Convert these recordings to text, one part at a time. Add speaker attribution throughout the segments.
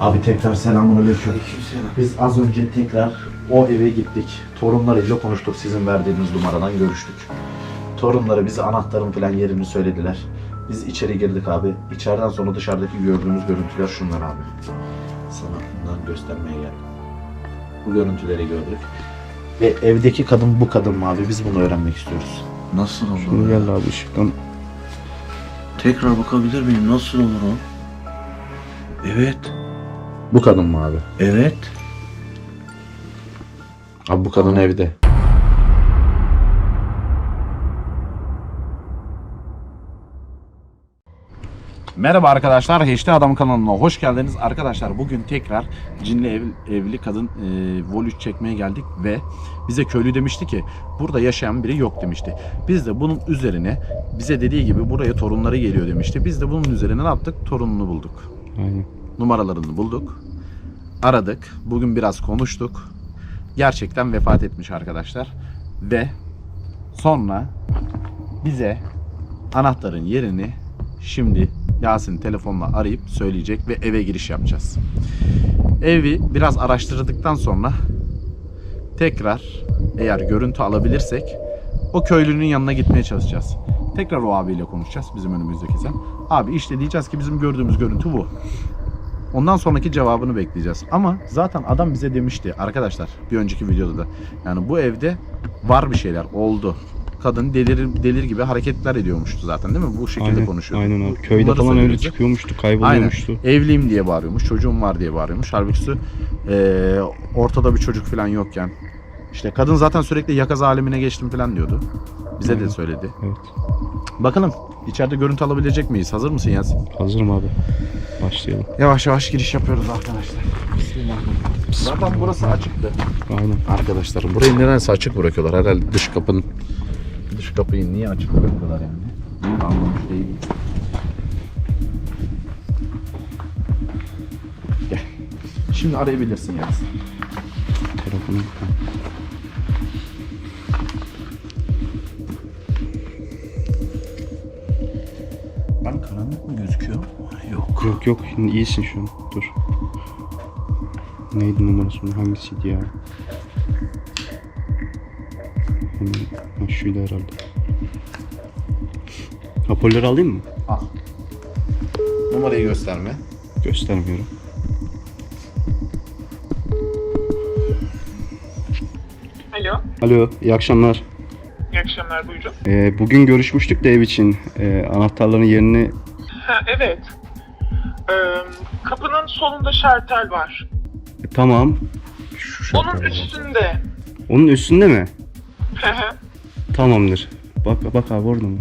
Speaker 1: Abi tekrar selamünaleyküm. Biz az önce tekrar o eve gittik. Torunlarıyla konuştuk. Sizin verdiğiniz numaradan görüştük. Torunları bize anahtarın falan yerini söylediler. Biz içeri girdik abi. İçeriden sonra dışarıdaki gördüğümüz görüntüler şunlar abi. Sana bundan göstermeye geldim. Bu görüntüleri gördük. Ve evdeki kadın bu kadın mı abi? Biz bunu öğrenmek istiyoruz.
Speaker 2: Nasıl olur?
Speaker 3: Şunu
Speaker 2: ya?
Speaker 3: gel abi ışıktan.
Speaker 2: Tekrar bakabilir miyim? Nasıl olur o? Evet.
Speaker 1: Bu kadın mı abi?
Speaker 2: Evet.
Speaker 1: Abi bu kadın evde. Merhaba arkadaşlar, HD Adam kanalına hoş geldiniz. Arkadaşlar bugün tekrar cinli ev, evli kadın e, Vol 3 çekmeye geldik ve bize köylü demişti ki burada yaşayan biri yok demişti. Biz de bunun üzerine bize dediği gibi buraya torunları geliyor demişti. Biz de bunun üzerine ne yaptık? Torununu bulduk.
Speaker 3: Aynen.
Speaker 1: Numaralarını bulduk. Aradık. Bugün biraz konuştuk. Gerçekten vefat etmiş arkadaşlar. Ve sonra bize anahtarın yerini şimdi Yasin telefonla arayıp söyleyecek ve eve giriş yapacağız. Evi biraz araştırdıktan sonra tekrar eğer görüntü alabilirsek o köylünün yanına gitmeye çalışacağız. Tekrar o abiyle konuşacağız bizim önümüzdeki sen. Abi işte diyeceğiz ki bizim gördüğümüz görüntü bu. Ondan sonraki cevabını bekleyeceğiz. Ama zaten adam bize demişti arkadaşlar bir önceki videoda da. Yani bu evde var bir şeyler oldu. Kadın delir delir gibi hareketler ediyormuştu zaten değil mi? Bu şekilde
Speaker 3: Aynen,
Speaker 1: konuşuyordu.
Speaker 3: aynen abi. Köyde
Speaker 1: bunları
Speaker 3: falan öyle çıkıyormuştu,
Speaker 1: Aynen.
Speaker 3: kayboluyormuştu.
Speaker 1: Evliyim diye bağırıyormuş. Çocuğum var diye bağırıyormuş. Halbuki eee, ortada bir çocuk falan yokken. İşte kadın zaten sürekli yakaz alemine geçtim falan diyordu. Bize de söyledi.
Speaker 3: Evet.
Speaker 1: Bakalım içeride görüntü alabilecek miyiz? Hazır mısın Yasin?
Speaker 3: Hazırım abi. Başlayalım.
Speaker 1: Yavaş yavaş giriş yapıyoruz arkadaşlar. Bismillahirrahmanirrahim. Zaten burası açıktı.
Speaker 3: Aynen.
Speaker 1: Arkadaşlar burayı nedense açık bırakıyorlar. Herhalde dış kapının dış kapıyı niye açık bırakıyorlar yani? Anlamış değilim. Gel. Şimdi arayabilirsin Yasin.
Speaker 3: Telefonu.
Speaker 1: Yok.
Speaker 3: Yok iyisin şu an. Dur. Neydi numarası bunun? Hangisiydi ya? Ha, şuydu herhalde. Hoparlörü alayım mı?
Speaker 1: Al. Numarayı gösterme.
Speaker 3: Göstermiyorum.
Speaker 4: Alo,
Speaker 3: Alo, iyi akşamlar.
Speaker 4: iyi akşamlar buyurun.
Speaker 3: Ee, bugün görüşmüştük de ev için. Ee, anahtarların yerini...
Speaker 4: Ha, evet. Ee, kapının solunda şartel var.
Speaker 3: E, tamam.
Speaker 4: Onun üstünde.
Speaker 3: Onun üstünde mi?
Speaker 4: Hı hı.
Speaker 3: Tamamdır. Bak bak abi orada mı?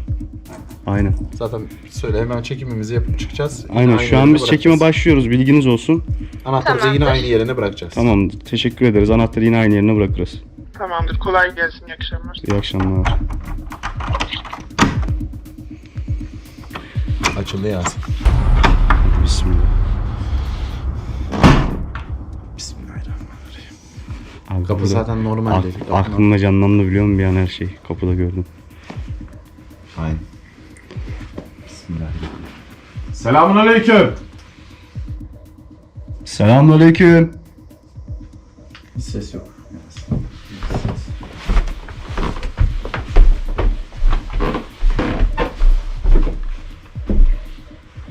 Speaker 3: Aynen.
Speaker 1: Zaten söyle hemen çekimimizi yapıp çıkacağız. Yine
Speaker 3: Aynen
Speaker 1: aynı
Speaker 3: şu an
Speaker 1: yerine
Speaker 3: biz çekime
Speaker 1: bırakacağız.
Speaker 3: başlıyoruz. Bilginiz olsun.
Speaker 1: Anahtarı da yine aynı yerine bırakacağız.
Speaker 3: Tamamdır. Teşekkür ederiz. Anahtarı yine aynı yerine bırakırız.
Speaker 4: Tamamdır, kolay gelsin, iyi akşamlar.
Speaker 3: İyi akşamlar.
Speaker 1: Açıldı Yasin.
Speaker 3: Bismillah.
Speaker 1: Bismillahirrahmanirrahim.
Speaker 3: Abi
Speaker 1: Kapı
Speaker 3: burada
Speaker 1: zaten normal
Speaker 3: ak-
Speaker 1: değil.
Speaker 3: aklımda canlandı biliyor musun bir an her şey. Kapıda gördüm.
Speaker 1: Aynen. Bismillahirrahmanirrahim. Selamun aleyküm.
Speaker 3: Selamünaleyküm.
Speaker 1: Hiç ses yok.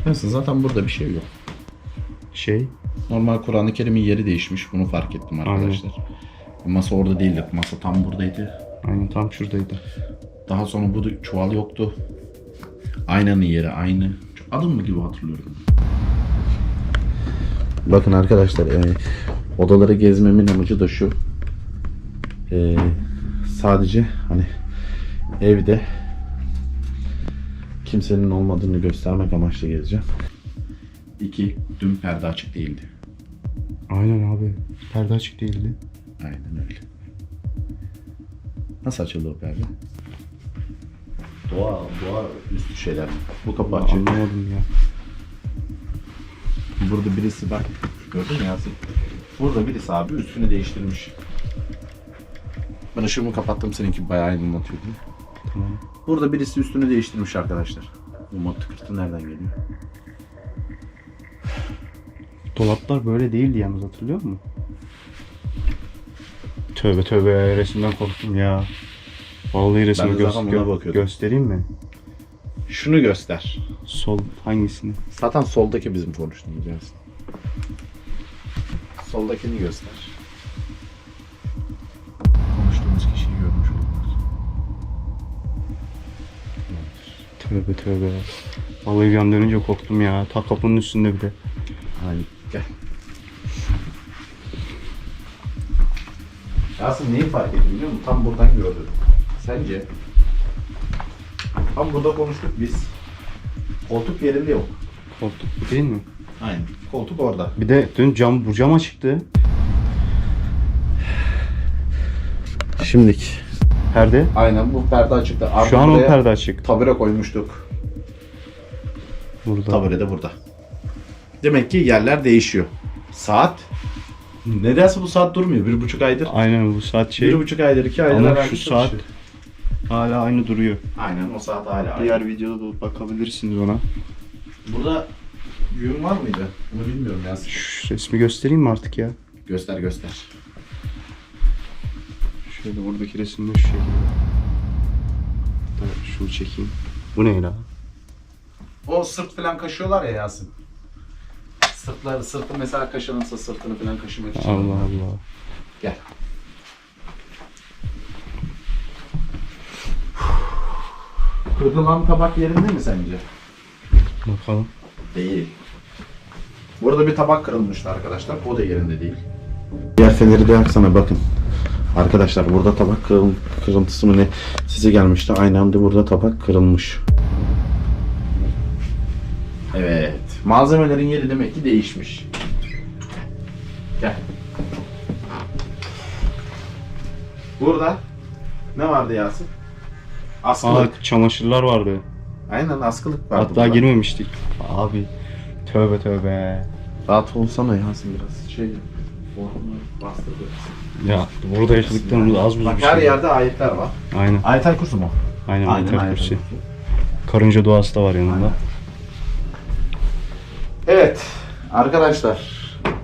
Speaker 1: Neyse zaten burada bir şey yok.
Speaker 3: Şey,
Speaker 1: Normal Kur'an-ı Kerim'in yeri değişmiş. Bunu fark ettim arkadaşlar. Masa orada değildi. Masa tam buradaydı.
Speaker 3: aynen tam şuradaydı.
Speaker 1: Daha sonra bu çuval yoktu. Aynanın yeri aynı. Adım mı gibi hatırlıyorum. Bakın arkadaşlar e, odaları gezmemin amacı da şu. E, sadece hani evde kimsenin olmadığını göstermek amaçlı gezeceğim. İki, dün perde açık değildi.
Speaker 3: Aynen abi. Perde açık değildi.
Speaker 1: Aynen öyle. Nasıl açıldı o perde? Doğa, doğa üstü şeyler. Bu kapı açık.
Speaker 3: Anlamadım ya.
Speaker 1: Burada birisi bak. Gördün mü Yasin? Burada birisi abi üstünü değiştirmiş. Ben ışığımı kapattım seninki bayağı aydınlatıyor değil mi?
Speaker 3: Tamam.
Speaker 1: Burada birisi üstünü değiştirmiş arkadaşlar. Bu mod tıkırtı nereden geliyor?
Speaker 3: Dolaplar böyle değildi yalnız hatırlıyor musun? Tövbe tövbe resimden korktum ya. Vallahi resmi
Speaker 1: de
Speaker 3: göz,
Speaker 1: zaten buna
Speaker 3: gö-
Speaker 1: bakıyordum.
Speaker 3: göstereyim mi?
Speaker 1: Şunu göster.
Speaker 3: Sol hangisini?
Speaker 1: Zaten soldaki bizim konuştuğumuz Yasin. Soldakini göster.
Speaker 3: Tövbe tövbe. Vallahi bir an dönünce korktum ya. Ta kapının üstünde bir de.
Speaker 1: Hani gel. Yasin neyi fark ettim biliyor musun? Tam buradan gördüm. Sence? Tam burada konuştuk biz. Koltuk yerinde yok.
Speaker 3: Koltuk bu değil mi?
Speaker 1: Aynen. Koltuk orada.
Speaker 3: Bir de dün cam bu cam açıktı.
Speaker 1: Şimdik.
Speaker 3: Perde.
Speaker 1: Aynen bu perde açıktı. Arka
Speaker 3: Şu an o
Speaker 1: buraya
Speaker 3: perde açık.
Speaker 1: Tabure koymuştuk.
Speaker 3: Burada.
Speaker 1: Tabure de burada. Demek ki yerler değişiyor. Saat? Nedense bu saat durmuyor. Bir buçuk aydır.
Speaker 3: Aynen bu saat şey.
Speaker 1: Bir buçuk aydır, iki aydır.
Speaker 3: Ama
Speaker 1: herhalde
Speaker 3: şu saat
Speaker 1: çalışıyor.
Speaker 3: hala aynı duruyor.
Speaker 1: Aynen o saat hala aynı.
Speaker 3: Diğer videoda da bakabilirsiniz ona.
Speaker 1: Burada yün var mıydı? Bunu bilmiyorum ya.
Speaker 3: Şu resmi göstereyim mi artık ya?
Speaker 1: Göster göster.
Speaker 3: Şöyle buradaki resimde şu şekilde. Hatta şunu çekeyim. Bu ne la?
Speaker 1: O sırt falan kaşıyorlar ya Yasin. Sırtları, sırtı mesela kaşınırsa sırtını falan kaşımak için.
Speaker 3: Allah Allah.
Speaker 1: Gel. Kırılan tabak yerinde mi sence?
Speaker 3: Bakalım.
Speaker 1: Değil. Burada bir tabak kırılmıştı arkadaşlar. O da yerinde değil. Diğer feneri de yaksana bakın. Arkadaşlar burada tabak kırıl, kırıntısı mı ne size gelmişti. Aynı anda burada tabak kırılmış. Evet. Malzemelerin yeri demek ki değişmiş. Gel. Burada ne vardı Yasin? Askılık.
Speaker 3: Aa çamaşırlar vardı.
Speaker 1: Aynen askılık vardı.
Speaker 3: Hatta
Speaker 1: burada.
Speaker 3: girmemiştik. Abi. Tövbe tövbe.
Speaker 1: Rahat olsana Yasin biraz. Şey Ortamı bastırdı.
Speaker 3: Ya burada yaşadıklarımız az buz
Speaker 1: Bak
Speaker 3: bir
Speaker 1: her
Speaker 3: şey.
Speaker 1: yerde ayetler var.
Speaker 3: Aynen.
Speaker 1: Ayetel kursu mu?
Speaker 3: Aynen.
Speaker 1: Aynen,
Speaker 3: Aynen.
Speaker 1: aynen.
Speaker 3: Kursi. Karınca duası da var yanında.
Speaker 1: Aynen. Evet arkadaşlar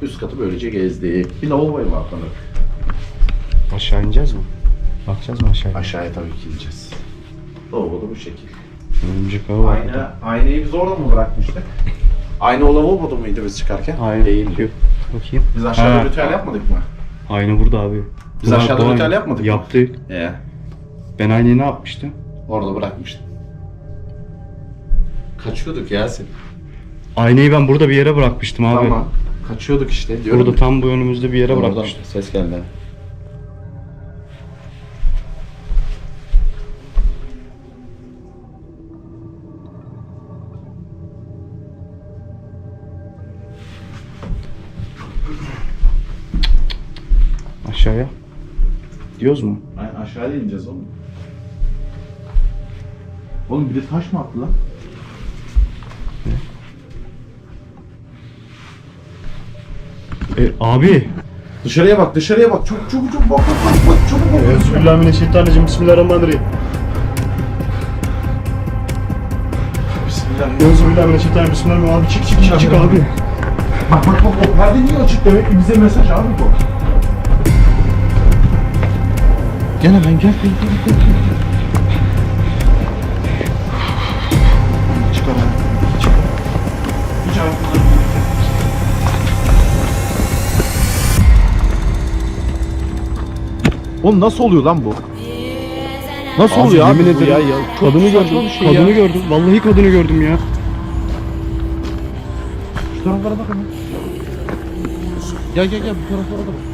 Speaker 1: üst katı böylece gezdik. Bir lavaboya var bana.
Speaker 3: Aşağı ineceğiz mi? Bakacağız mı aşağıya?
Speaker 1: Aşağıya tabii ki ineceğiz. Lavabo da bu şekil.
Speaker 3: Örümcek ağı var.
Speaker 1: Ayna, aynayı biz orada mı bırakmıştık? Ayna o lavaboda mıydı biz çıkarken?
Speaker 3: Aynen.
Speaker 1: Değildi.
Speaker 3: Bakayım.
Speaker 1: Biz aşağıda
Speaker 3: Ha.
Speaker 1: ritüel yapmadık mı?
Speaker 3: Ayna burada abi.
Speaker 1: Biz
Speaker 3: Bunlar
Speaker 1: aşağıda ritüel yapmadık mı?
Speaker 3: Yaptık.
Speaker 1: Ee,
Speaker 3: Ben aynayı ne yapmıştım?
Speaker 1: orada bırakmıştım. Kaçıyorduk Yasin.
Speaker 3: Aynayı ben burada bir yere bırakmıştım abi.
Speaker 1: Tamam. Kaçıyorduk işte diyorum.
Speaker 3: Burada tam bu önümüzde bir yere
Speaker 1: Oradan
Speaker 3: bırakmıştım.
Speaker 1: Ses geldi.
Speaker 3: Aşağıya. Diyoruz mu?
Speaker 1: Aynen aşağıya ineceğiz oğlum. Oğlum bir de taş mı attı lan?
Speaker 3: E, abi.
Speaker 1: Dışarıya bak, dışarıya bak. Çok çok çok bak bak bak bak çabuk bak.
Speaker 3: Bismillahirrahmanirrahim. Bismillahirrahmanirrahim.
Speaker 1: Bismillah.
Speaker 3: Bismillahirrahmanirrahim. Bismillahirrahmanirrahim. Abi çık çık çık çık abi.
Speaker 1: Bak bak bak o perde niye açık demek ki bize mesaj abi bu. Gel hemen gel gel gel gel. gel. Çıkar abi. Çıkar. Hiç Oğlum nasıl oluyor lan bu? Nasıl oluyor abi
Speaker 3: yemin
Speaker 1: bu
Speaker 3: ederim.
Speaker 1: ya? ya? Çok
Speaker 3: Kadını
Speaker 1: saçma
Speaker 3: gördüm.
Speaker 1: bir şey
Speaker 3: kadını
Speaker 1: ya.
Speaker 3: gördüm. Vallahi kadını gördüm ya.
Speaker 1: Şu taraflara bak hemen. Gel gel gel bu taraflara da bak.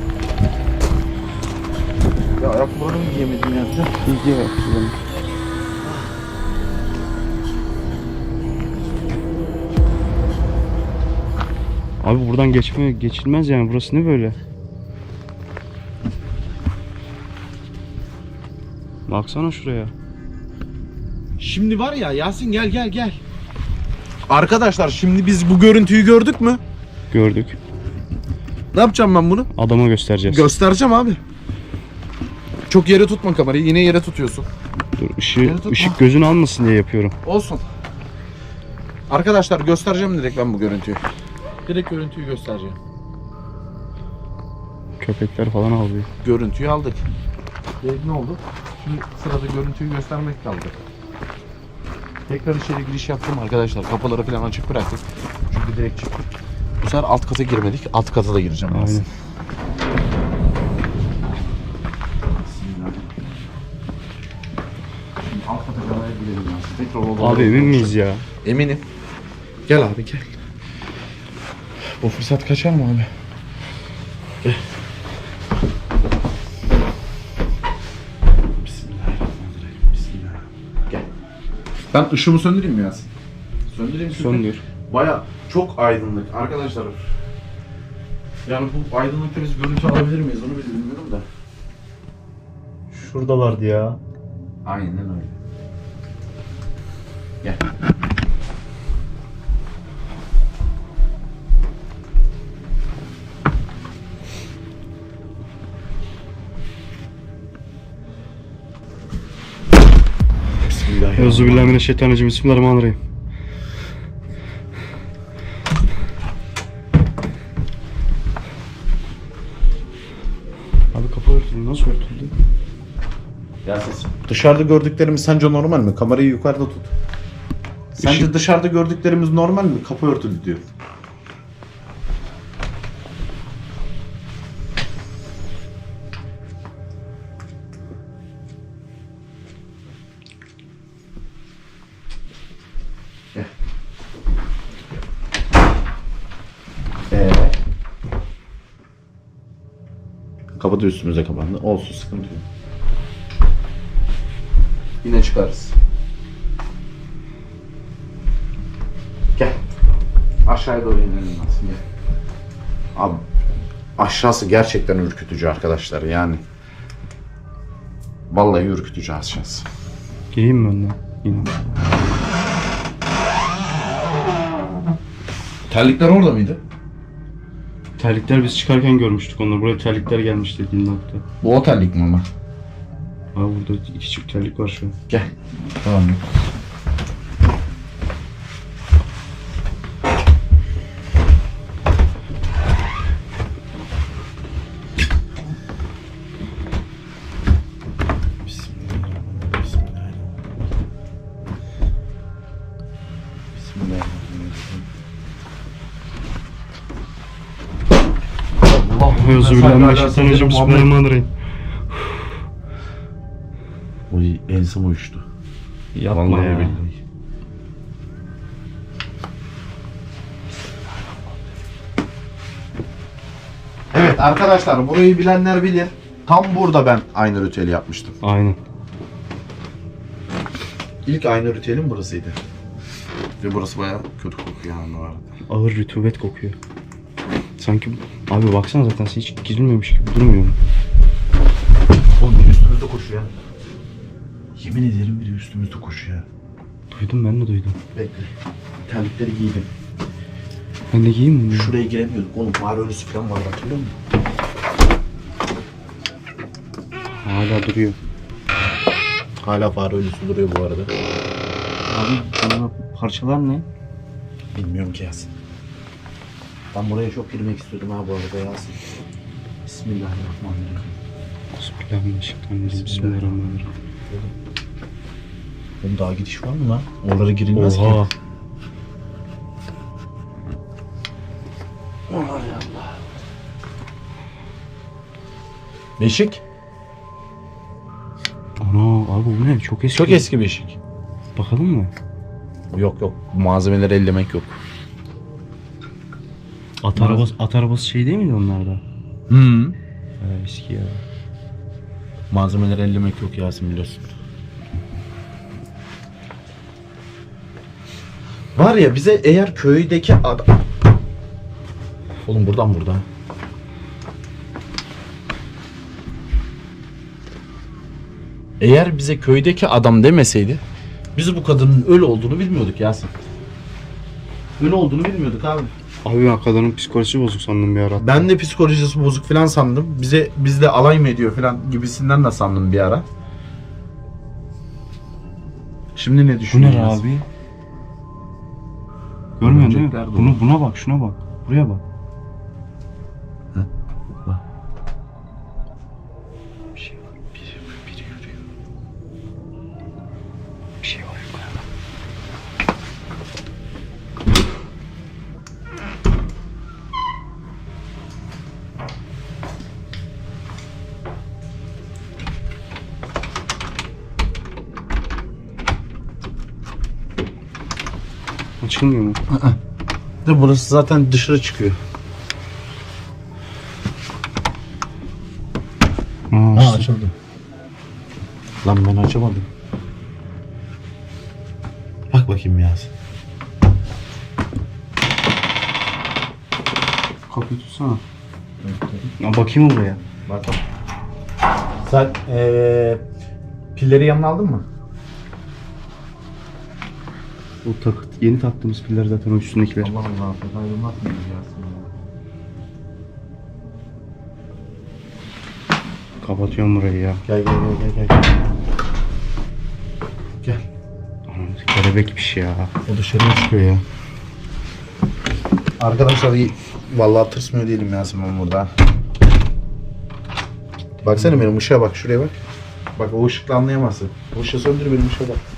Speaker 1: Ya ayakkabılarımı giyemedim ya.
Speaker 3: İyi bak. Abi buradan geçme geçilmez yani. Burası ne böyle? Baksana şuraya.
Speaker 1: Şimdi var ya Yasin gel gel gel. Arkadaşlar şimdi biz bu görüntüyü gördük mü?
Speaker 3: Gördük.
Speaker 1: Ne yapacağım ben bunu?
Speaker 3: Adama göstereceğiz.
Speaker 1: Göstereceğim abi. Çok yere tutma kamerayı. Yine yere tutuyorsun.
Speaker 3: Dur, ışığı,
Speaker 1: Yere tutma.
Speaker 3: ışık gözünü almasın diye yapıyorum.
Speaker 1: Olsun. Arkadaşlar göstereceğim direkt ben bu görüntüyü. Direkt görüntüyü göstereceğim.
Speaker 3: Köpekler falan avlıyor.
Speaker 1: Görüntüyü aldık. Direkt ne oldu? Şimdi sırada görüntüyü göstermek kaldı. Tekrar içeri giriş yaptım arkadaşlar. Kapıları falan açık bıraktık. Çünkü direkt çıktık. Bu sefer alt kata girmedik. Alt kata da gireceğim.
Speaker 3: Aynen.
Speaker 1: aslında.
Speaker 3: Abi emin miyiz ya?
Speaker 1: Eminim. Gel abi gel. Bu fırsat kaçar mı abi? Gel. Bismillahirrahmanirrahim. Bismillah. Gel. Ben ışığımı söndüreyim mi Yasin? Söndüreyim çünkü
Speaker 3: Söndür.
Speaker 1: Baya çok aydınlık arkadaşlar. Yani bu aydınlıkta biz görüntü alabilir miyiz onu bilmiyorum da.
Speaker 3: Şuradalardı ya.
Speaker 1: Aynen öyle. Gel. Bismillahirrahmanirrahim.
Speaker 3: Euzubillahimineşşeytanirracim. Bismillahirrahmanirrahim. Abi kapı örtülü. Nasıl örtüldü?
Speaker 1: Dışarıda gördüklerimiz sence normal mi? Kamerayı yukarıda tut. Sence
Speaker 3: Işık-
Speaker 1: dışarıda gördüklerimiz normal mi? Kapı örtülü diyor. Ee? Kapı da üstümüze kapandı. Olsun sıkıntı yok. Yine çıkarız. Aşağıya doğru inelim gel. Abi aşağısı gerçekten ürkütücü arkadaşlar yani. Vallahi ürkütücü aşağısı.
Speaker 3: Gireyim mi önden? Yine.
Speaker 1: Terlikler orada mıydı?
Speaker 3: Terlikler biz çıkarken görmüştük onları. Buraya terlikler gelmiş dediğin nokta.
Speaker 1: Bu o terlik mi ama?
Speaker 3: Abi burada iki çift terlik var şu an.
Speaker 1: Gel. Tamam.
Speaker 3: Euzubillahimineşşeytanirracim. Bismillahirrahmanirrahim.
Speaker 1: Oy ensem uyuştu.
Speaker 3: Yapma
Speaker 1: Vallahi
Speaker 3: ya.
Speaker 1: billahi. Evet arkadaşlar burayı bilenler bilir. Tam burada ben aynı ritüeli yapmıştım.
Speaker 3: Aynen.
Speaker 1: İlk aynı ritüelim burasıydı. Ve burası bayağı kötü kokuyor yani bu arada.
Speaker 3: Ağır rutubet kokuyor. Sanki abi baksana zaten hiç girilmemiş gibi durmuyor mu?
Speaker 1: Oğlum biri üstümüzde koşuyor. Yemin ederim biri üstümüzde koşuyor.
Speaker 3: Duydum ben de duydum.
Speaker 1: Bekle. Terlikleri giydim.
Speaker 3: Ben de giyeyim mi?
Speaker 1: Şuraya giremiyorduk oğlum. Fare ölüsü falan vardı hatırlıyor musun?
Speaker 3: Hala duruyor.
Speaker 1: Hala fare ölüsü duruyor bu arada.
Speaker 3: Abi bunlar parçalar ne?
Speaker 1: Bilmiyorum ki Yasin. Ben buraya çok girmek istiyordum ha bu arada Yasin. Bismillahirrahmanirrahim.
Speaker 3: Bismillahirrahmanirrahim. Bismillahirrahmanirrahim.
Speaker 1: Oğlum daha gidiş var mı lan? Oralara girilmez
Speaker 3: Oha.
Speaker 1: ki. Onlar ya Allah. Beşik.
Speaker 3: Ana abi bu ne? Çok eski.
Speaker 1: Çok eski beşik.
Speaker 3: Bakalım mı?
Speaker 1: Yok yok. Malzemeleri ellemek yok.
Speaker 3: At arabası, at arabası şey değil miydi onlarda?
Speaker 1: Hı.
Speaker 3: Ha, eski ya.
Speaker 1: Malzemeleri ellemek yok Yasin biliyorsun. Var ya bize eğer köydeki adam... Oğlum buradan buradan. Eğer bize köydeki adam demeseydi biz bu kadının ölü olduğunu bilmiyorduk Yasin. Ölü olduğunu bilmiyorduk abi.
Speaker 3: Abi ben kadının psikolojisi bozuk sandım bir ara.
Speaker 1: Ben de psikolojisi bozuk falan sandım. Bize bizle alay mı ediyor falan gibisinden de sandım bir ara. Şimdi ne
Speaker 3: Bu ne
Speaker 1: düşünüyorsun?
Speaker 3: abi? Görmüyorsun değil mi?
Speaker 1: Böcekler dolu.
Speaker 3: Bunu, buna bak şuna bak. Buraya bak. Açılmıyor mu?
Speaker 1: De burası zaten dışarı çıkıyor.
Speaker 3: Aa,
Speaker 1: Ha açıldı. Lan ben açamadım. Bak bakayım Yasin.
Speaker 3: Kapıyı tutsana. Ya bakayım oraya.
Speaker 1: Bak Sen eee pilleri yanına aldın mı?
Speaker 3: O tak, yeni taktığımız piller zaten o üstündekiler.
Speaker 1: Allah Allah. Ben ayrılmak mı Yasin?
Speaker 3: Kapatıyorum burayı ya.
Speaker 1: Gel gel gel gel gel. Gel.
Speaker 3: Anam, Kelebekmiş ya.
Speaker 1: O dışarıya çıkıyor ya. Arkadaşlar iyi. Vallahi tırsmıyor değilim Yasin ben burada. Baksana benim ışığa bak şuraya bak. Bak o ışıkla anlayamazsın. O ışığı söndür benim ışığa bak.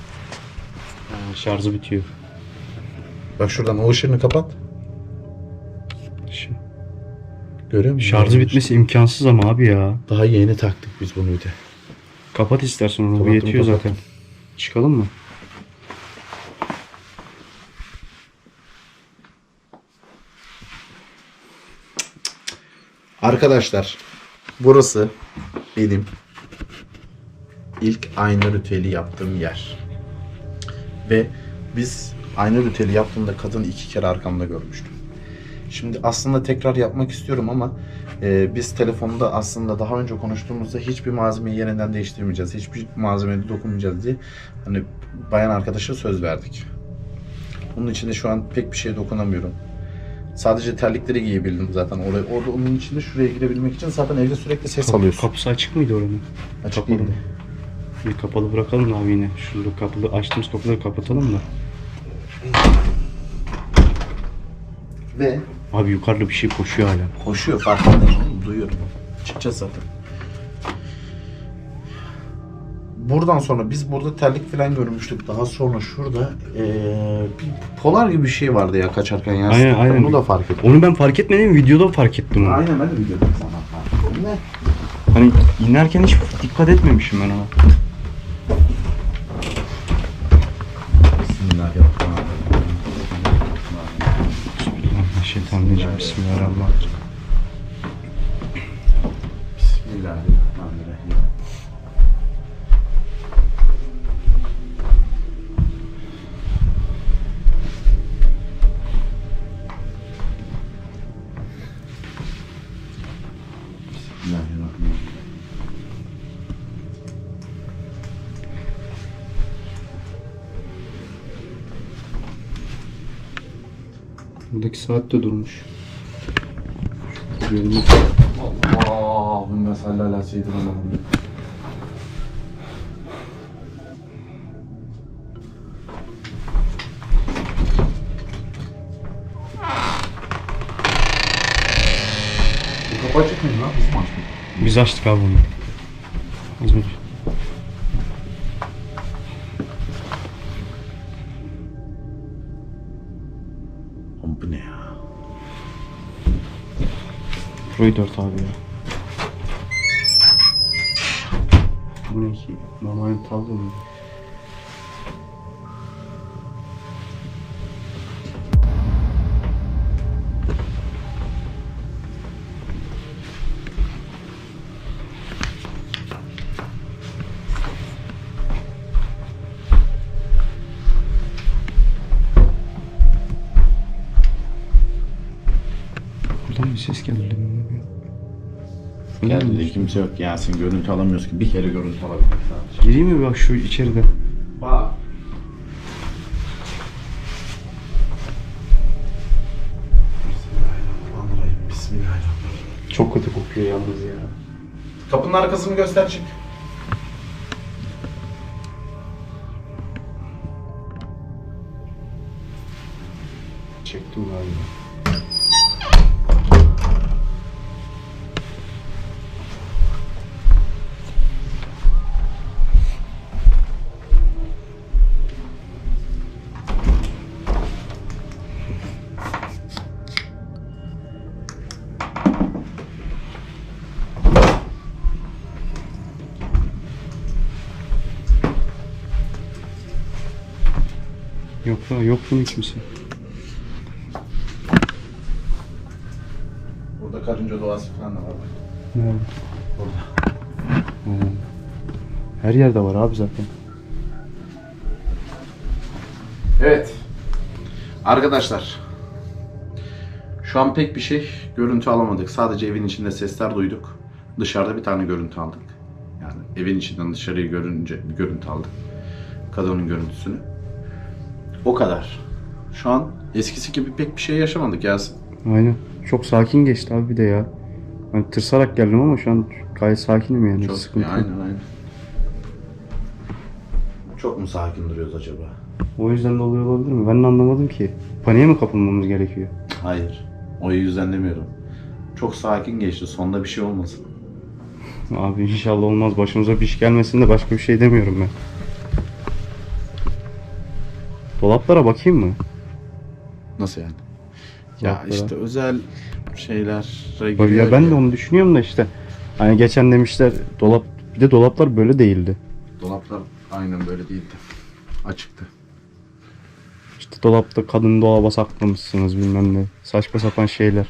Speaker 3: Şarjı bitiyor.
Speaker 1: Bak şuradan o ışığını kapat.
Speaker 3: Ş-
Speaker 1: Görüyor musun?
Speaker 3: Şarjı bitmesi imkansız ama abi ya.
Speaker 1: Daha yeni taktık biz bunu bir de.
Speaker 3: Kapat istersen onu.
Speaker 1: Kapattım,
Speaker 3: yetiyor
Speaker 1: kapattım.
Speaker 3: zaten. Çıkalım mı?
Speaker 1: Arkadaşlar burası benim ilk ayna ritüeli yaptığım yer. Ve biz ayna ritüeli yaptığımda kadını iki kere arkamda görmüştüm. Şimdi aslında tekrar yapmak istiyorum ama e, biz telefonda aslında daha önce konuştuğumuzda hiçbir malzemeyi yeniden değiştirmeyeceğiz. Hiçbir malzemeye dokunmayacağız diye hani bayan arkadaşa söz verdik. Bunun için de şu an pek bir şeye dokunamıyorum. Sadece terlikleri giyebildim zaten. Oraya, orada onun içinde şuraya girebilmek için zaten evde sürekli ses
Speaker 3: Kapı-
Speaker 1: alıyorsun.
Speaker 3: Kapısı açık mıydı oranın?
Speaker 1: Açık
Speaker 3: kapalı.
Speaker 1: değildi.
Speaker 3: Bir kapalı bırakalım da abi yine. Şurada kapılı açtığımız kapıları kapatalım da.
Speaker 1: Ve
Speaker 3: Abi yukarıda bir şey koşuyor hala.
Speaker 1: koşuyor farkındayım oğlum, duyuyorum. Çıkacağız zaten. Buradan sonra biz burada terlik falan görmüştük. Daha sonra şurada eee, bir polar gibi bir şey vardı ya kaçarken ya.
Speaker 3: Aynen,
Speaker 1: Onu
Speaker 3: aynen.
Speaker 1: da fark ettim.
Speaker 3: Onu ben fark etmedim videoda fark ettim onu.
Speaker 1: Aynen ben de biliyorum sana. Ne?
Speaker 3: Hani inerken hiç dikkat etmemişim ben ona.
Speaker 1: Bismillahirrahmanirrahim.
Speaker 3: Bismillahirrahmanirrahim. Buradaki saat de durmuş. Gözümü
Speaker 1: Allahümme salli ala seyyidina Muhammed. Bu kapı açık mıydı lan? Biz mi açtık?
Speaker 3: Biz açtık abi bunu. 4 abi ya. Bu ne ki? Normal tablo mu? Buradan bir ses geldi.
Speaker 1: Geldi kimse yok Yasin görüntü alamıyoruz ki bir kere görüntü alabildik sadece.
Speaker 3: Gireyim mi bak şu içeride?
Speaker 1: Bak. Bismillahirrahmanirrahim. Bismillahirrahmanirrahim.
Speaker 3: Çok kötü kokuyor yalnız ya.
Speaker 1: Kapının arkasını göster çık.
Speaker 3: Yok lan yok mu kimse?
Speaker 1: Burada karınca doğası falan da var.
Speaker 3: Nerede?
Speaker 1: Burada.
Speaker 3: Ha. Her yerde var abi zaten.
Speaker 1: Evet. Arkadaşlar. Şu an pek bir şey görüntü alamadık. Sadece evin içinde sesler duyduk. Dışarıda bir tane görüntü aldık. Yani evin içinden dışarıyı görünce bir görüntü aldık. Kadının görüntüsünü. O kadar. Şu an eskisi gibi pek bir şey yaşamadık Yasin.
Speaker 3: Aynen. Çok sakin geçti abi bir de ya. Ben tırsarak geldim ama şu an gayet sakinim yani.
Speaker 1: Çok,
Speaker 3: Sıkıntı yok.
Speaker 1: aynen aynen. Çok mu sakin duruyoruz acaba?
Speaker 3: O yüzden de oluyor olabilir mi? Ben de anlamadım ki. Paniğe mi kapılmamız gerekiyor?
Speaker 1: Hayır. O yüzden demiyorum. Çok sakin geçti. Sonunda bir şey olmasın.
Speaker 3: Abi inşallah olmaz. Başımıza bir iş gelmesin de başka bir şey demiyorum ben. Dolaplara bakayım mı?
Speaker 1: Nasıl yani? Ya
Speaker 3: Dolaplara.
Speaker 1: işte özel şeyler
Speaker 3: Bak Ya ben de onu düşünüyorum da işte. Hani geçen demişler dolap bir de dolaplar böyle değildi.
Speaker 1: Dolaplar aynen böyle değildi. Açıktı.
Speaker 3: İşte dolapta kadın dolaba saklamışsınız bilmem ne. Saçma sapan şeyler.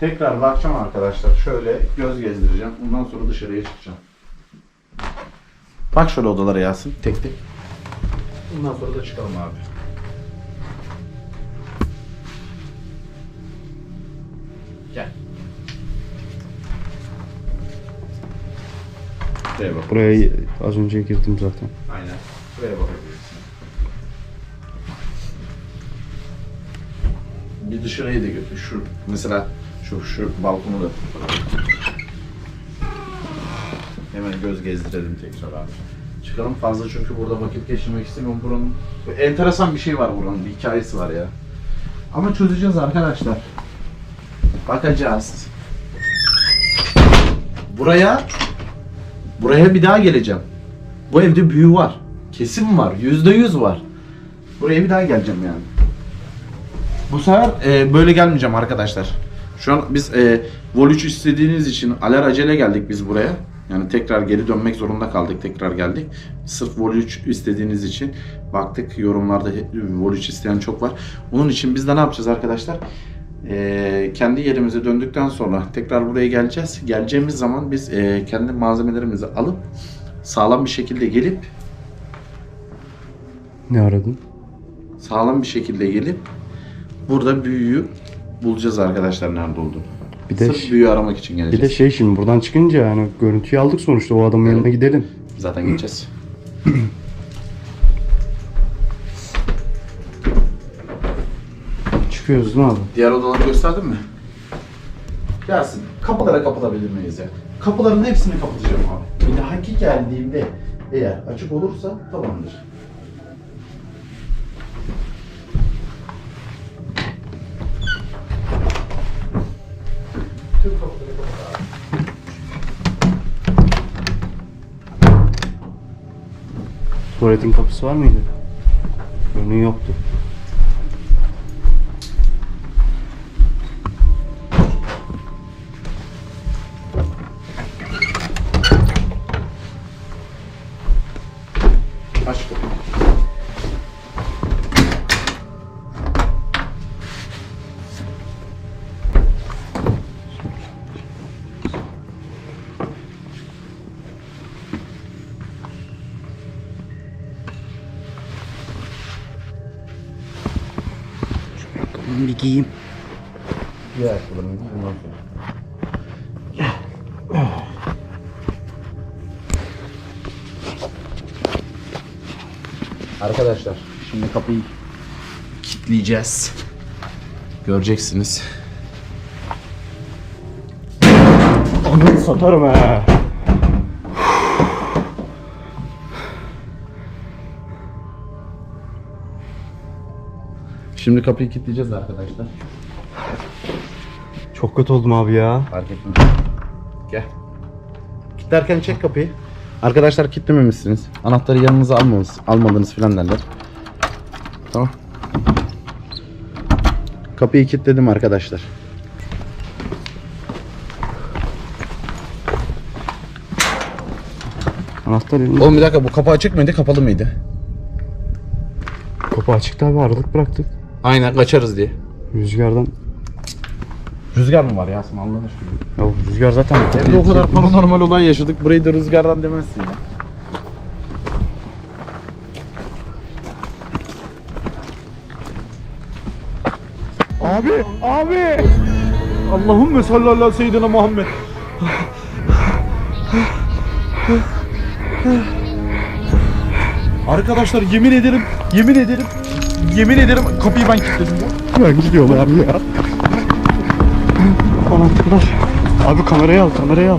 Speaker 1: Tekrar bakacağım arkadaşlar. Şöyle göz gezdireceğim. Ondan sonra dışarıya çıkacağım. Bak şöyle odalara Yasin. Tek tek. Bundan sonra da çıkalım abi. Gel. Buraya bak.
Speaker 3: Buraya az önce girdim zaten.
Speaker 1: Aynen. Buraya bakabilirsin. Bir dışarıya da götür. Şu mesela şu şu balkonu da. Hemen göz gezdirelim tekrar abi. Çıkalım fazla çünkü burada vakit geçirmek istemiyorum. Buranın enteresan bir şey var buranın. Bir hikayesi var ya. Ama çözeceğiz arkadaşlar. Bakacağız. Buraya buraya bir daha geleceğim. Bu evde büyü var. Kesin var. Yüzde yüz var. Buraya bir daha geleceğim yani. Bu sefer e, böyle gelmeyeceğim arkadaşlar. Şu an biz e, Vol 3 istediğiniz için alelacele geldik biz buraya. Yani tekrar geri dönmek zorunda kaldık. Tekrar geldik. Sırf Vol 3 istediğiniz için baktık yorumlarda Vol 3 isteyen çok var. Onun için biz de ne yapacağız arkadaşlar? E, kendi yerimize döndükten sonra tekrar buraya geleceğiz. Geleceğimiz zaman biz e, kendi malzemelerimizi alıp sağlam bir şekilde gelip
Speaker 3: Ne aradın?
Speaker 1: sağlam bir şekilde gelip burada büyüyü bulacağız arkadaşlar nerede olduğunu.
Speaker 3: Bir de
Speaker 1: Sırf büyüyü aramak için
Speaker 3: bir
Speaker 1: geleceğiz.
Speaker 3: de şey şimdi buradan çıkınca yani görüntüyü aldık sonuçta o adamın yanına gidelim.
Speaker 1: Zaten gideceğiz.
Speaker 3: Çıkıyoruz mi abi?
Speaker 1: Diğer odaları gösterdin mi? Gelsin. Kapılara kapatabilir miyiz ya? Kapıların hepsini kapatacağım abi. Bir dahaki geldiğimde eğer açık olursa tamamdır.
Speaker 3: Tuvaletin kapısı var mıydı? Önü yoktu. Ben bir giyeyim.
Speaker 1: Giy, bundan sonra. Arkadaşlar şimdi kapıyı kilitleyeceğiz. Göreceksiniz.
Speaker 3: Ananı satarım ha.
Speaker 1: Şimdi kapıyı kilitleyeceğiz arkadaşlar.
Speaker 3: Çok kötü oldum abi ya.
Speaker 1: Fark etmez. Gel. Kilitlerken çek kapıyı. Arkadaşlar kilitlememişsiniz. Anahtarı yanınıza almadınız, almadınız filan derler. Tamam. Kapıyı kilitledim arkadaşlar.
Speaker 3: Anahtar elimde.
Speaker 1: Oğlum bir dakika bu kapı açık mıydı kapalı mıydı?
Speaker 3: Kapı açıktı abi aralık bıraktık.
Speaker 1: Aynen kaçarız diye.
Speaker 3: Rüzgardan.
Speaker 1: Rüzgar mı var Yasin Allah'ın aşkına?
Speaker 3: Ya rüzgar zaten.
Speaker 1: Evde o kadar paranormal olay yaşadık. Burayı da rüzgardan demezsin ya. Abi, abi. Allahümme salli ala seyyidina Muhammed. Arkadaşlar yemin ederim, yemin ederim, yemin ederim kapıyı ben kilitledim ya.
Speaker 3: Ben gidiyorum abi ya. Anahtarlar. Abi kamerayı al kamerayı al.